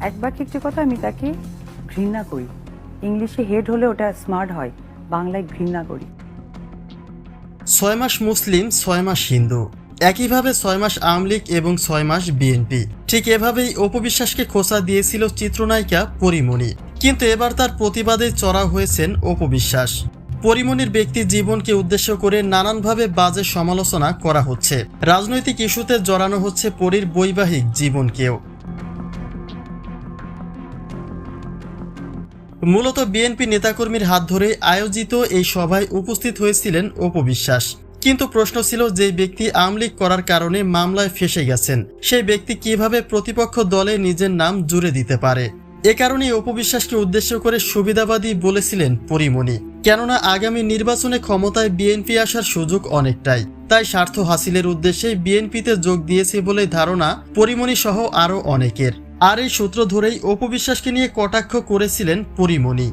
এক বাক্যে একটি কথা, আমি তাকে ঘৃণা করি। ইংলিশে হেড হলে ওটা স্মার্ট হয়, বাংলায় ঘৃণা করি। ছয় মাস মুসলিম, ছয় মাস হিন্দু। একইভাবে ছয় মাস আওয়ামী লীগ এবং ছয় মাস বিএনপি। ঠিক এভাবেই অপবিশ্বাসকে খোঁচা দিয়েছিল চিত্রনায়িকা পরিমণি। কিন্তু এবার তার প্রতিবাদে চড়া হয়েছেন অপবিশ্বাস পরিমণির ব্যক্তি জীবনকে উদ্দেশ্য করে নানানভাবে বাজে সমালোচনা করা হচ্ছে। রাজনৈতিক ইস্যুতে জড়ানো হচ্ছে পরীর বৈবাহিক জীবনকেও। মূলত বিএনপি নেতাকর্মীর হাত ধরে আয়োজিত এই সভায় উপস্থিত হয়েছিলেন অপবিশ্বাস কিন্তু প্রশ্ন ছিল যে ব্যক্তি আমলিক করার কারণে মামলায় ফেসে গেছেন। সেই ব্যক্তি কীভাবে প্রতিপক্ষ দলে নিজের নাম জুড়ে দিতে পারে? এ কারণে অপবিশ্বাসকে উদ্দেশ্য করে সুবিধাবাদী বলেছিলেন পরিমণি। কেননা আগামী নির্বাচনে ক্ষমতায় বিএনপি আসার সুযোগ অনেকটাই। তাই স্বার্থ হাসিলের উদ্দেশ্যে বিএনপিতে যোগ দিয়েছে বলে ধারণা পরিমণি সহ আরও অনেকের। আর এই সূত্র ধরেই অপবিশ্বাসকে নিয়ে কটাক্ষ করেছিলেন পরিমণি।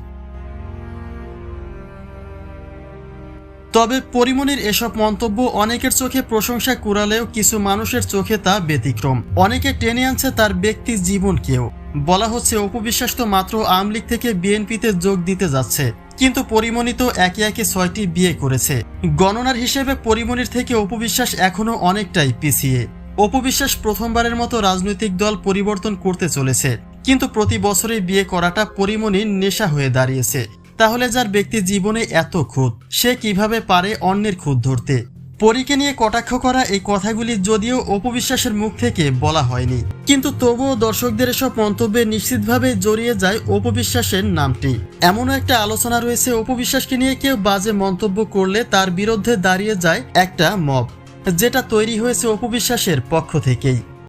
তবে পরিমণির এসব মন্তব্য অনেকের চোখে প্রশংসা কুড়ালেও কিছু মানুষের চোখে তা ব্যতিক্রম। অনেকে টেনে আনছে তার ব্যক্তি জীবনকেও। বলা হচ্ছে অপবিশ্বাস তো মাত্র আওয়ামী লীগ থেকে বিএনপিতে যোগ দিতে যাচ্ছে, কিন্তু পরিমণি তো একে একে ছয়টি বিয়ে করেছে। গণনার হিসেবে পরিমণির থেকে অপবিশ্বাস এখনও অনেকটাই পিছিয়ে। অপবিশ্বাস প্রথমবারের মতো রাজনৈতিক দল পরিবর্তন করতে চলেছে। কিন্তু প্রতি বছরই বিয়ে করাটা পরিমণির নেশা হয়ে দাঁড়িয়েছে। তাহলে যার ব্যক্তি জীবনে এত খুঁত সে কীভাবে পারে অন্যের খুঁত ধরতে? পরীকে নিয়ে কটাক্ষ করা এই কথাগুলি যদিও অপবিশ্বাসের মুখ থেকে বলা হয়নি। কিন্তু তবুও দর্শকদের এসব মন্তব্যে নিশ্চিতভাবে জড়িয়ে যায় অপবিশ্বাসের নামটি। এমনও একটা আলোচনা রয়েছে অপবিশ্বাসকে নিয়ে কেউ বাজে মন্তব্য করলে তার বিরুদ্ধে দাঁড়িয়ে যায় একটা মব। যেটা তৈরি হয়েছে অপবিশ্বাসের পক্ষ থেকেই।